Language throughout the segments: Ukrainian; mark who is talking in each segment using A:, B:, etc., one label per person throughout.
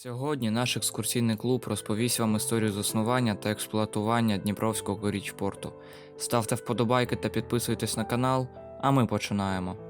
A: Сьогодні наш екскурсійний клуб розповість вам історію заснування та експлуатування Дніпровського річпорту. Ставте вподобайки та підписуйтесь на канал, а ми починаємо.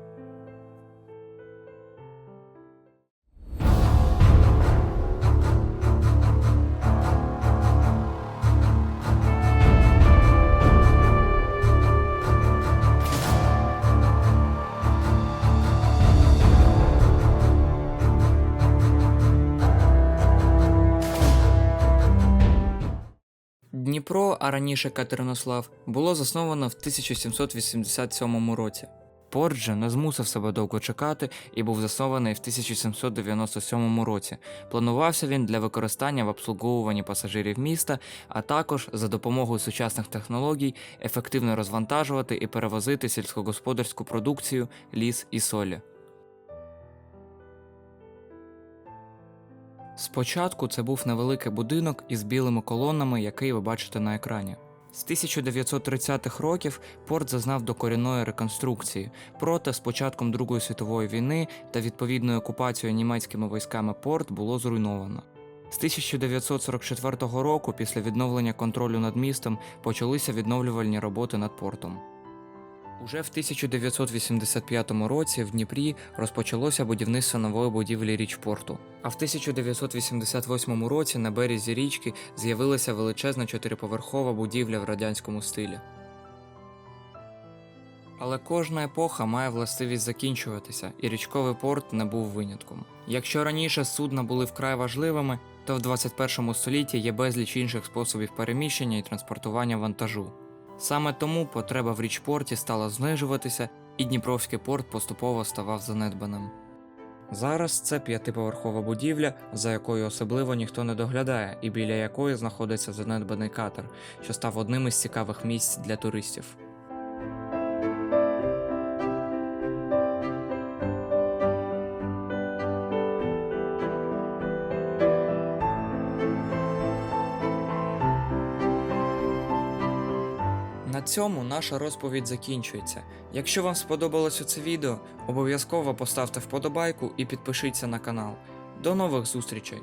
A: Дніпро, а раніше Катеринослав, було засновано в 1787 році. Порт не змусив себе довго чекати і був заснований в 1797 році. Планувався він для використання в обслуговуванні пасажирів міста, а також за допомогою сучасних технологій ефективно розвантажувати і перевозити сільськогосподарську продукцію, ліс і солі. Спочатку це був невеликий будинок із білими колонами, який ви бачите на екрані. З 1930-х років порт зазнав докорінної реконструкції, проте з початком Другої світової війни та відповідною окупацією німецькими військами порт було зруйновано. З 1944 року, після відновлення контролю над містом, почалися відновлювальні роботи над портом. Уже в 1985 році в Дніпрі розпочалося будівництво нової будівлі річпорту. А в 1988 році на березі річки з'явилася величезна чотириповерхова будівля в радянському стилі. Але кожна епоха має властивість закінчуватися, і річковий порт не був винятком. Якщо раніше судна були вкрай важливими, то в 21 столітті є безліч інших способів переміщення і транспортування вантажу. Саме тому потреба в річпорті стала знижуватися, і Дніпровський порт поступово ставав занедбаним. Зараз це п'ятиповерхова будівля, за якою особливо ніхто не доглядає, і біля якої знаходиться занедбаний катер, що став одним із цікавих місць для туристів. На цьому наша розповідь закінчується. Якщо вам сподобалося це відео, обов'язково поставте вподобайку і підпишіться на канал. До нових зустрічей!